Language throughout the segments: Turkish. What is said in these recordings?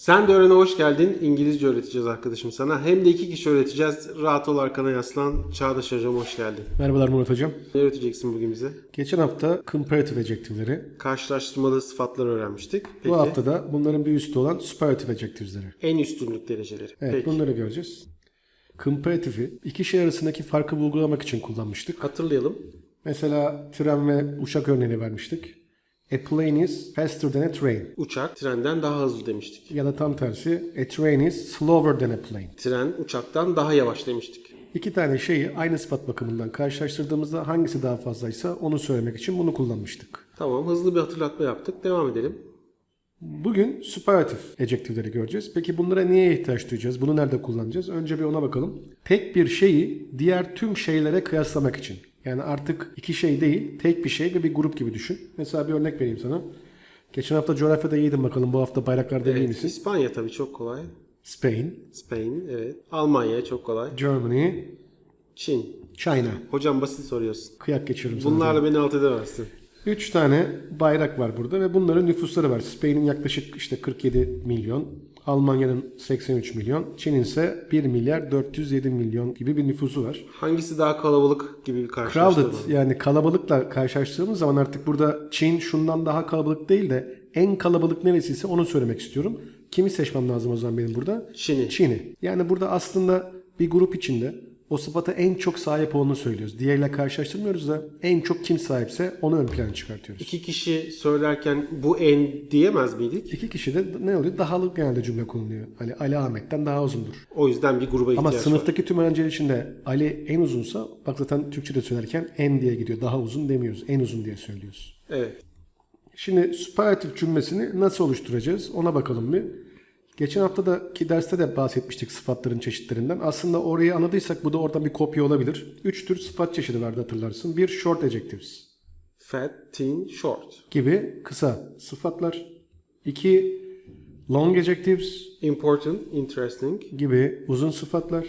Sen de öğrene hoş geldin. İngilizce öğreteceğiz arkadaşım sana. Hem de iki kişi öğreteceğiz. Rahat ol arkana yaslan. Çağdaş hocam hoş geldin. Merhabalar Murat Hocam. Ne öğreteceksin bugün bize? Geçen hafta comparative adjective'leri, Karşılaştırmalı sıfatlar öğrenmiştik. Peki bu hafta da bunların bir üstü olan superlative adjectives'leri. en üstünlük dereceleri. Evet Peki. bunları göreceğiz. Comparative'i iki şey arasındaki farkı vurgulamak için kullanmıştık. Hatırlayalım. Mesela tren ve uçak örneğini vermiştik. A plane is faster than a train. Uçak trenden daha hızlı demiştik. Ya da tam tersi a train is slower than a plane. Tren uçaktan daha yavaş demiştik. İki tane şeyi aynı sıfat bakımından karşılaştırdığımızda hangisi daha fazlaysa onu söylemek için bunu kullanmıştık. Tamam hızlı bir hatırlatma yaptık. Devam edelim. Bugün superlative adjective'leri göreceğiz. Peki bunlara niye ihtiyaç duyacağız? Bunu nerede kullanacağız? Önce bir ona bakalım. Tek bir şeyi diğer tüm şeylere kıyaslamak için. Yani artık iki şey değil, tek bir şey ve bir grup gibi düşün. Mesela bir örnek vereyim sana. Geçen hafta coğrafyada iyiydin bakalım. Bu hafta bayraklarda iyi Evet, misin? İspanya tabii çok kolay. Spain, Spain evet. Almanya çok kolay. Germany, Çin. China. Hocam basit soruyorsun. Kıyak geçiyorum sana. Bunlarla beni alt edemezsin. Üç tane bayrak var burada ve bunların nüfusları var. Spain'in yaklaşık işte 47 milyon, Almanya'nın 83 milyon, Çin'in ise 1 milyar 407 milyon gibi bir nüfusu var. Hangisi daha kalabalık gibi bir karşılaştırma. Crowded yani kalabalıkla karşılaştırdığımız zaman artık burada Çin şundan daha kalabalık değil de en kalabalık neresiyse onu söylemek istiyorum. Kimi seçmem lazım o zaman benim burada? Çin'i. Çin'i. Yani burada aslında bir grup içinde o sıfata en çok sahip olduğunu söylüyoruz. Diğeriyle karşılaştırmıyoruz da en çok kim sahipse onu ön plana çıkartıyoruz. İki kişi söylerken bu en diyemez miydik? İki kişi de ne oluyor? Dahalık genelde cümle kullanılıyor. Hani Ali Ahmet'ten daha uzundur. O yüzden bir gruba Ama ihtiyaç var. sınıftaki tüm öğrenciler içinde Ali en uzunsa bak zaten Türkçe'de söylerken en diye gidiyor. Daha uzun demiyoruz. En uzun diye söylüyoruz. Evet. Şimdi süperlatif cümlesini nasıl oluşturacağız ona bakalım bir. Geçen haftaki derste de bahsetmiştik sıfatların çeşitlerinden. Aslında orayı anladıysak bu da oradan bir kopya olabilir. Üç tür sıfat çeşidi vardı hatırlarsın. Bir short adjectives Fat, thin, short. gibi kısa sıfatlar. İki long adjectives Important, interesting, gibi uzun sıfatlar.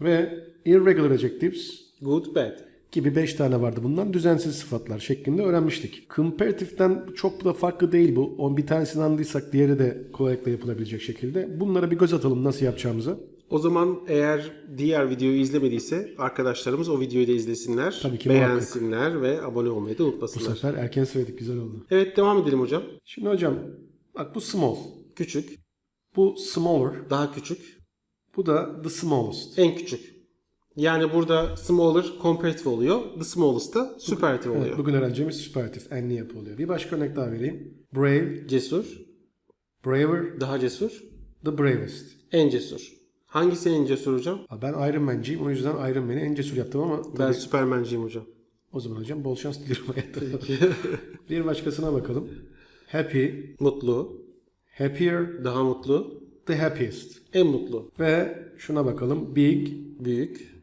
Ve irregular adjectives good, bad. Gibi 5 tane vardı bundan düzensiz sıfatlar şeklinde öğrenmiştik. Comparative'den çok da farklı değil bu. On bir tanesini anladıysak diğeri de kolaylıkla yapılabilecek şekilde. Bunlara bir göz atalım nasıl yapacağımıza. O zaman eğer diğer videoyu izlemediyse arkadaşlarımız o videoyu da izlesinler. Tabii ki beğensinler ve abone olmayı da Bu unutmasınlar. sefer erken söyledik güzel oldu. Evet devam edelim hocam. Şimdi hocam bak bu small. Küçük, Bu smaller. daha küçük, Bu da the smallest. en küçük. Yani burada smaller comparative oluyor. The smallest da superlative oluyor. Evet, bugün öğreneceğimiz süperlatif enli yapı oluyor. Bir başka örnek daha vereyim. Brave, Cesur, braver, daha cesur, the bravest. en cesur. Hangisi en cesur hocam? Ben Iron Man'ciyim o yüzden Iron Man'i en cesur yaptım ama Ben tabii Superman'ciyim hocam. o zaman hocam bol şans diliyorum hayatta. bir başkasına bakalım. Happy, Mutlu, happier, daha mutlu, the happiest. en mutlu. Ve şuna bakalım. Big, Büyük,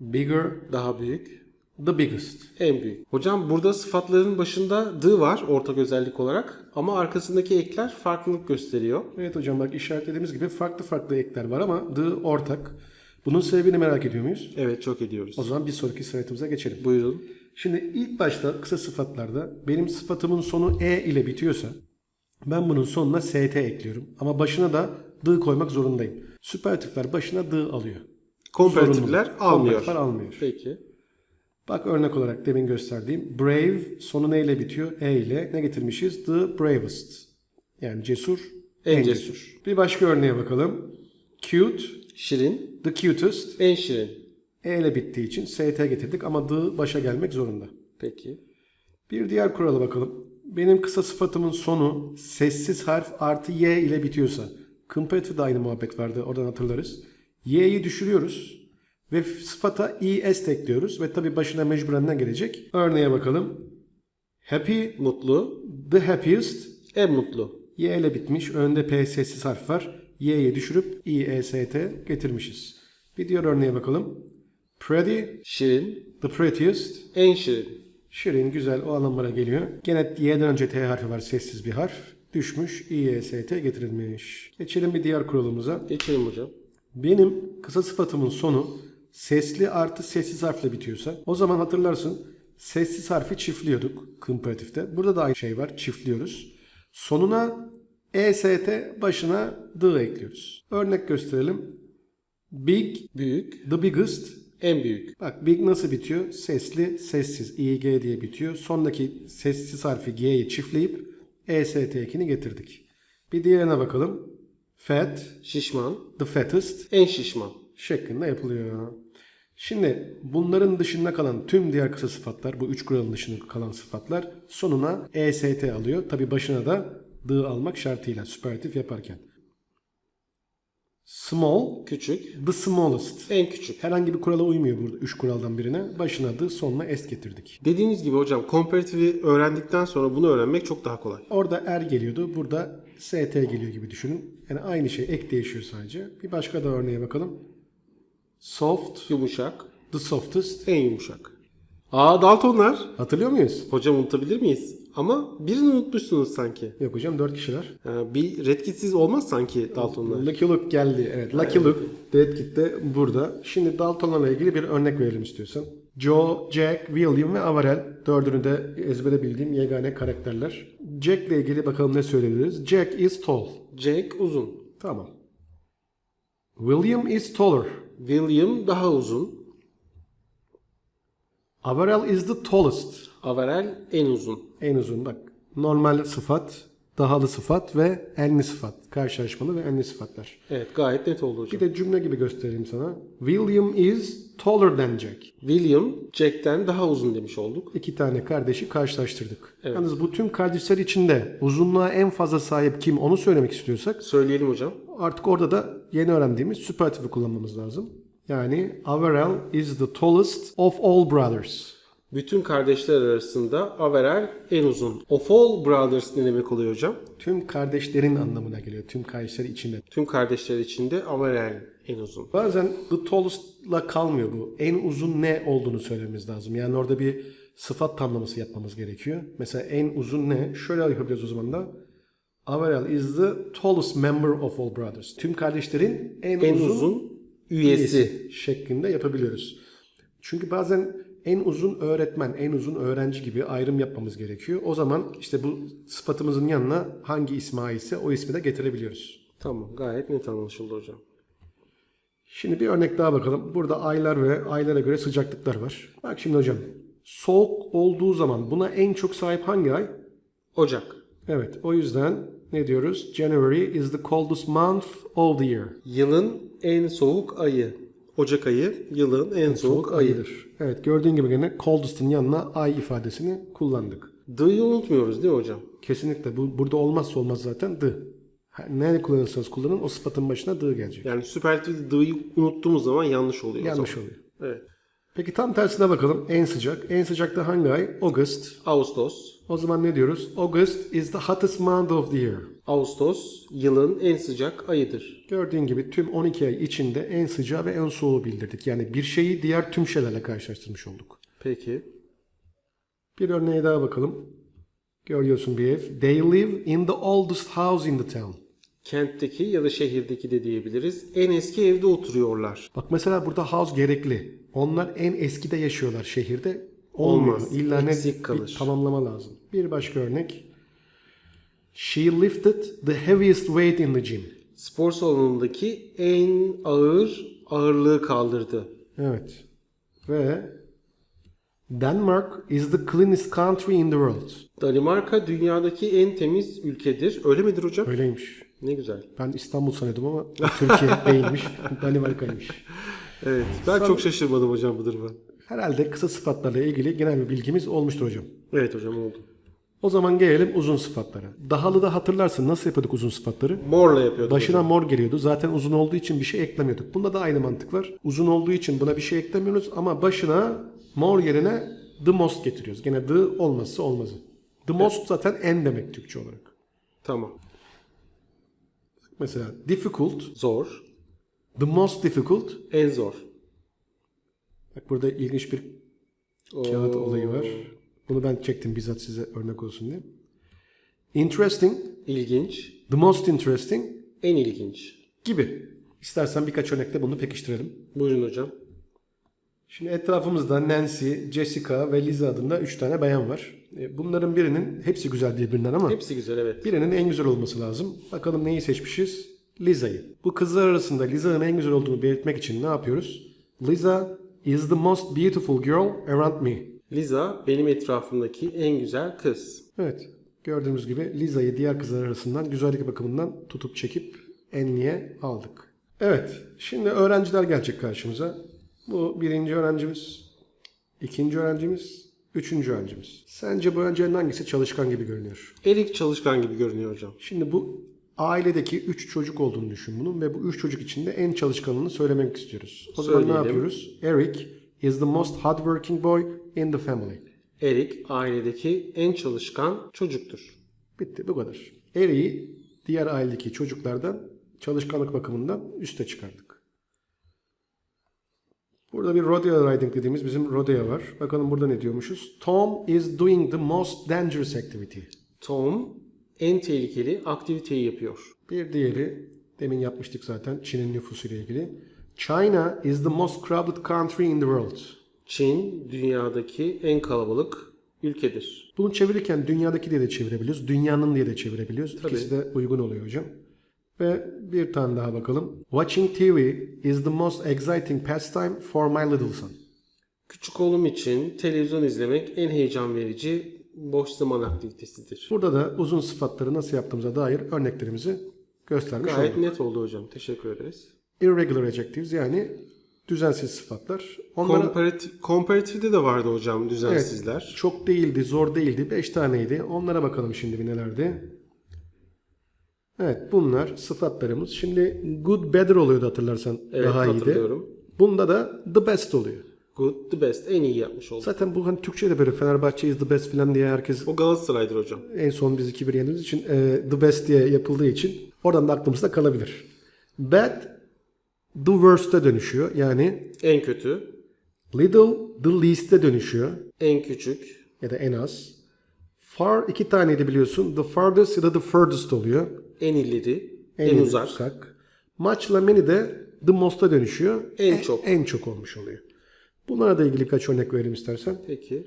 bigger, daha büyük, the biggest. en büyük. Hocam burada sıfatların başında the var ortak özellik olarak ama arkasındaki ekler farklılık gösteriyor. Evet hocam bak işaretlediğimiz gibi farklı farklı ekler var ama the ortak. Bunun sebebini merak ediyor muyuz? Evet çok ediyoruz. O zaman bir sonraki slaytımıza geçelim. Buyurun. Şimdi ilk başta kısa sıfatlarda benim sıfatımın sonu e ile bitiyorsa ben bunun sonuna st ekliyorum. Ama başına da the koymak zorundayım. Süperlatifler başına the alıyor. Komparatifler almıyor. Komparatifler almıyor. Peki. Bak örnek olarak demin gösterdiğim brave sonu neyle bitiyor? E ile ne getirmişiz? The bravest. Yani cesur, En en, cesur. cesur. Bir başka örneğe bakalım. Cute, Şirin, the cutest. en şirin. E ile bittiği için st getirdik ama the başa gelmek zorunda. Peki. Bir diğer kurala bakalım. Benim kısa sıfatımın sonu sessiz harf artı y ile bitiyorsa. Comparative de aynı muhabbet vardı oradan hatırlarız. Y'yi düşürüyoruz ve sıfata es de ekliyoruz ve tabi başına mecburen ne gelecek? Örneğe bakalım. Happy, Mutlu, the happiest. en mutlu. Y ile bitmiş. Önde P sessiz harf var. Y'yi düşürüp i, e, s, t getirmişiz. Bir diğer örneğe bakalım. Pretty, Şirin, the prettiest. en şirin. Şirin güzel o anlamlara geliyor. Gene y'den önce t harfi var sessiz bir harf. Düşmüş i, e, s, t getirilmiş. Geçelim bir diğer kuralımıza. Geçelim hocam. Benim kısa sıfatımın sonu sesli artı sessiz harfle bitiyorsa o zaman hatırlarsın sessiz harfi çiftliyorduk komparatifte. Burada da aynı şey var çiftliyoruz. Sonuna EST başına the ekliyoruz. Örnek gösterelim. Big, Büyük. the biggest. En büyük. Bak big nasıl bitiyor? Sesli, sessiz. ing diye bitiyor. Sondaki sessiz harfi g'yi çiftleyip EST ekini getirdik. Bir diğerine bakalım. Fat, Şişman. the fattest En şişman. şeklinde yapılıyor. Şimdi bunların dışında kalan tüm diğer kısa sıfatlar, bu üç kuralın dışında kalan sıfatlar sonuna EST alıyor. Tabi başına da the almak şartıyla süperatif yaparken. Small, Küçük. the smallest. En küçük. Herhangi bir kurala uymuyor burada. Üç kuraldan birine. Başına the, sonuna s getirdik. Dediğiniz gibi hocam komparatifi öğrendikten sonra bunu öğrenmek çok daha kolay. Orada er geliyordu. Burada st geliyor gibi düşünün. Yani aynı şey. Ek değişiyor sadece. Bir başka da örneğe bakalım. Soft, Yumuşak. the softest. En yumuşak. Aa Daltonlar. Hatırlıyor muyuz? Hocam unutabilir miyiz? Ama birini unutmuşsunuz sanki. Yok hocam dört kişiler. Ha, bir red kitsiz olmaz sanki Daltonlar. Lucky Luke geldi. Evet. Lucky Luke Kit de burada. Şimdi Dalton'la ilgili bir örnek verelim istiyorsan. Joe, Jack, William ve Averell. Dördünü de ezbere bildiğim yegane karakterler. Jack ile ilgili bakalım ne söyleyebiliriz. Jack is tall. Jack uzun. Tamam. William is taller. William daha uzun. Averell is the tallest. Averell en uzun. En uzun bak. Normal sıfat, dahalı sıfat ve enli sıfat. Karşılaşmalı ve enli sıfatlar. Evet gayet net oldu hocam. Bir de cümle gibi göstereyim sana. William is taller than Jack. William Jack'ten daha uzun demiş olduk. İki tane kardeşi karşılaştırdık. Yalnız bu tüm kardeşler içinde uzunluğa en fazla sahip kim onu söylemek istiyorsak Söyleyelim hocam. artık orada da yeni öğrendiğimiz süperatifi kullanmamız lazım. Yani Averell is the tallest of all brothers. Bütün kardeşler arasında Averell en uzun. Of all brothers ne demek oluyor hocam? Tüm kardeşlerin anlamına geliyor. Tüm kardeşler içinde. Tüm kardeşler içinde Averell en uzun. Bazen the tallest'la kalmıyor bu. En uzun ne olduğunu söylememiz lazım. Yani orada bir sıfat tamlaması yapmamız gerekiyor. Mesela en uzun ne? Şöyle yapabiliriz o zaman da. Averell is the tallest member of all brothers. Tüm kardeşlerin en, En uzun, uzun üyesi. üyesi şeklinde yapabiliyoruz. Çünkü bazen en uzun öğretmen, en uzun öğrenci gibi ayrım yapmamız gerekiyor. O zaman işte bu sıfatımızın yanına hangi ismi aitse o ismi de getirebiliyoruz. Tamam gayet net anlaşıldı hocam. Şimdi bir örnek daha bakalım. Burada aylar ve aylara göre sıcaklıklar var. Bak şimdi hocam. Soğuk olduğu zaman buna en çok sahip hangi ay? Ocak. Evet. O yüzden ne diyoruz? January is the coldest month of the year. Yılın en soğuk ayı. Ocak ayı yılın en, soğuk, ayıdır. Evet. Gördüğün gibi gene coldest'ın yanına ay ifadesini kullandık. D'yı unutmuyoruz değil mi hocam? Kesinlikle. Bu, burada olmazsa olmaz zaten the. Ha, Ne kullanırsanız kullanın o sıfatın başına the gelecek. Yani süperlatif D'yı unuttuğumuz zaman yanlış oluyor. Yanlış oluyor. Evet. Peki tam tersine bakalım. En sıcak. En sıcak da hangi ay? August. Ağustos. O zaman ne diyoruz? August is the hottest month of the year. Ağustos yılın en sıcak ayıdır. Gördüğün gibi tüm 12 ay içinde en sıcağı ve en soğuğu bildirdik. Yani bir şeyi diğer tüm şeylerle karşılaştırmış olduk. Peki. Bir örneğe daha bakalım. Görüyorsun bir ev. They live in the oldest house in the town. Kentteki ya da şehirdeki de diyebiliriz. En eski evde oturuyorlar. Bak mesela burada house gerekli. Onlar en eskide yaşıyorlar şehirde. Olmuyor. Olmaz. İlla ne Eksik bir tamamlama lazım. Bir başka örnek. She lifted the heaviest weight in the gym. Spor salonundaki en ağır ağırlığı kaldırdı. Evet. Ve Denmark is the cleanest country in the world. Danimarka dünyadaki en temiz ülkedir. Öyle midir hocam? Öyleymiş. Ne güzel. Ben İstanbul sanıyordum ama Türkiye değilmiş. Danimarka'ymış. Evet. Ben çok şaşırmadım hocam bu duruma. Herhalde kısa sıfatlarla ilgili genel bir bilgimiz olmuştur hocam. Evet hocam oldu. O zaman gelelim uzun sıfatlara. Dahalı'da hatırlarsın nasıl yapıyorduk uzun sıfatları? Morla yapıyorduk Başına hocam. mor geliyordu. Zaten uzun olduğu için bir şey eklemiyorduk. Bunda da aynı mantık var. Uzun olduğu için buna bir şey eklemiyoruz ama başına mor yerine the most getiriyoruz. Gene the olmazsa olmazı. The most zaten en demek Türkçe olarak. Tamam. Mesela difficult, Zor. The most difficult. En zor. Bak burada ilginç bir kağıt olayı var. Bunu ben çektim bizzat size örnek olsun diye. Interesting, İlginç. the most interesting En ilginç. gibi. İstersen birkaç örnekle bunu pekiştirelim. Buyurun hocam. Şimdi etrafımızda Nancy, Jessica ve Liza adında 3 tane bayan var. E, Bunların birinin hepsi güzel birbirinden ama Hepsi güzel evet. birinin en güzel olması lazım. Bakalım neyi seçmişiz? Liza'yı. Bu kızlar arasında Liza'nın en güzel olduğunu belirtmek için ne yapıyoruz? Liza is the most beautiful girl around me. Liza benim etrafımdaki en güzel kız. Evet. Gördüğümüz gibi Liza'yı diğer kızlar arasından güzellik bakımından tutup çekip enliğe aldık. Evet. Şimdi öğrenciler gelecek karşımıza. Bu birinci öğrencimiz, ikinci öğrencimiz, üçüncü öğrencimiz. Sence bu öğrencilerin hangisi çalışkan gibi görünüyor? Erik çalışkan gibi görünüyor hocam. Şimdi bu ailedeki üç çocuk olduğunu düşün bunun ve bu üç çocuk içinde en çalışkanını söylemek istiyoruz. O zaman ne Söyleyelim. yapıyoruz? Eric is the most hardworking boy in the family. Erik ailedeki en çalışkan çocuktur. Bitti bu kadar. Eric'i diğer ailedeki çocuklardan çalışkanlık bakımından üste çıkardık. Burada bir rodeo riding dediğimiz bizim rodeo var. Bakalım burada ne diyormuşuz? Tom is doing the most dangerous activity. Tom en tehlikeli aktiviteyi yapıyor. Bir diğeri demin yapmıştık zaten Çin'in nüfusuyla ilgili. China is the most crowded country in the world. Çin dünyadaki en kalabalık ülkedir. Bunu çevirirken dünyadaki diye de çevirebiliyoruz. Dünyanın diye de çevirebiliyoruz. İkisi de uygun oluyor hocam. Ve bir tane daha bakalım. Watching TV is the most exciting pastime for my little son. Küçük oğlum için televizyon izlemek en heyecan verici boş zaman aktivitesidir. Burada da uzun sıfatları nasıl yaptığımıza dair örneklerimizi göstermiş Gayet olduk. net oldu hocam. Teşekkür ederiz. Irregular adjectives yani düzensiz sıfatlar. Onlara Komparatif, komparatifde de vardı hocam Evet, düzensizler. çok değildi, zor değildi. 5 taneydi. Onlara bakalım şimdi bir nelerdi. Evet bunlar sıfatlarımız. Şimdi good, better oluyordu hatırlarsan Evet daha iyiydi. hatırlıyorum. Bunda da the best oluyor. Good, the best. En iyi yapmış oldu. Zaten bu hani Türkçe'de böyle Fenerbahçe is the best falan diye herkes O Galatasaray'dır hocam. en son biz 2-1 yendiğimiz için e, the best diye yapıldığı için oradan da aklımızda kalabilir. Bad the worst'e dönüşüyor. Yani En kötü, little the least'e dönüşüyor. en küçük, ya da en az. Far iki taneydi biliyorsun. The farthest ya da the furthest oluyor. en ileri, en, ileri, uzak, Much'la many de the most'a dönüşüyor. En çok. En çok olmuş oluyor. Bunlara da ilgili birkaç örnek verelim istersen. Peki.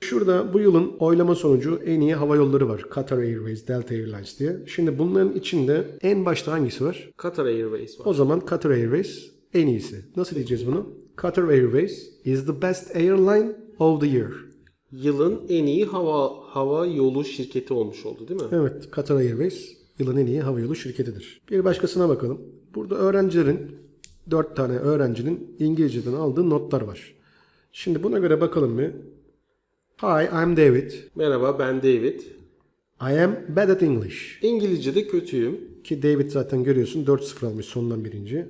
Şurada bu yılın oylama sonucu en iyi hava yolları var. Qatar Airways, Delta Airlines diye. Şimdi bunların içinde en başta hangisi var? Qatar Airways var. O zaman Qatar Airways en iyisi. Nasıl diyeceğiz bunu? Qatar Airways is the best airline of the year. Yılın en iyi hava hava yolu şirketi olmuş oldu değil mi? Evet, Qatar Airways yılın en iyi havayolu şirketidir. Bir başkasına bakalım. Burada öğrencilerin, 4 tane öğrencinin İngilizceden aldığı notlar var. Şimdi buna göre bakalım bir. Hi, I'm David. Merhaba ben David. I am bad at English. İngilizce'de kötüyüm. Ki David zaten görüyorsun 4-0 almış sondan birinci.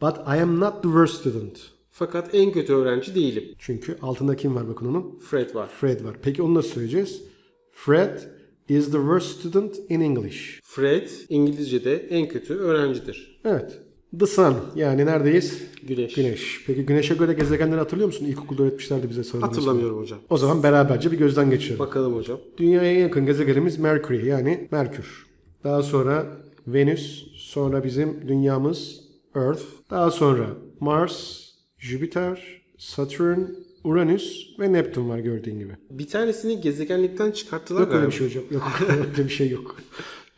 But I am not the worst student. Fakat en kötü öğrenci değilim. Çünkü altında kim var bakın onun? Fred var. Fred var. Peki onu nasıl söyleyeceğiz? Fred is the worst student in English. Fred İngilizce'de en kötü öğrencidir. Evet. The Sun. Yani neredeyiz? Güneş. Güneş. Peki Güneş'e göre gezegenleri hatırlıyor musun? İlkokulda öğretmişlerdi bize soruları. Hatırlamıyorum hocam. O zaman beraberce bir gözden geçirelim. Bakalım hocam. Dünyaya en yakın gezegenimiz Mercury yani Merkür. Daha sonra Venüs, sonra bizim dünyamız Earth, daha sonra Mars, Jüpiter, Satürn, Uranüs ve Neptün var gördüğün gibi. Bir tanesini gezegenlikten çıkarttılar Yok öyle bir şey hocam. Yok öyle bir şey yok.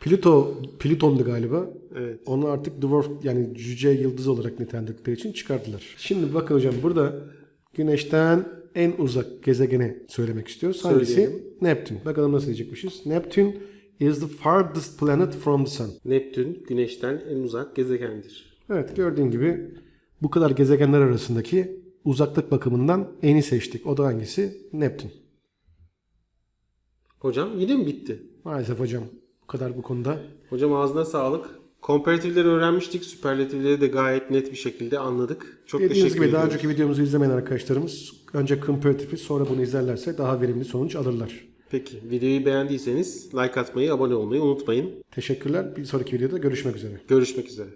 Plüto, Plüton'du galiba. Evet. Onu artık dwarf yani cüce yıldız olarak nitelendirdikleri için çıkardılar. Şimdi bakın hocam burada Güneş'ten en uzak gezegeni söylemek istiyoruz. Hangisi? Söyleyelim. Neptün. Bakalım nasıl diyecekmişiz. Neptün is the farthest planet from the sun. Neptün güneşten en uzak gezegendir. Evet gördüğün gibi bu kadar gezegenler arasındaki uzaklık bakımından eni seçtik. O da hangisi? Neptün. Hocam yine mi bitti? Maalesef hocam kadar bu konuda. Hocam ağzına sağlık. Komparatifleri öğrenmiştik. Süperlatifleri de gayet net bir şekilde anladık. Çok Dediğiniz teşekkür gibi daha ediyoruz. önceki videomuzu izlemeyen arkadaşlarımız önce comparatifi sonra bunu izlerlerse daha verimli sonuç alırlar. Peki videoyu beğendiyseniz like atmayı, abone olmayı unutmayın. Teşekkürler. Bir sonraki videoda görüşmek üzere. Görüşmek üzere.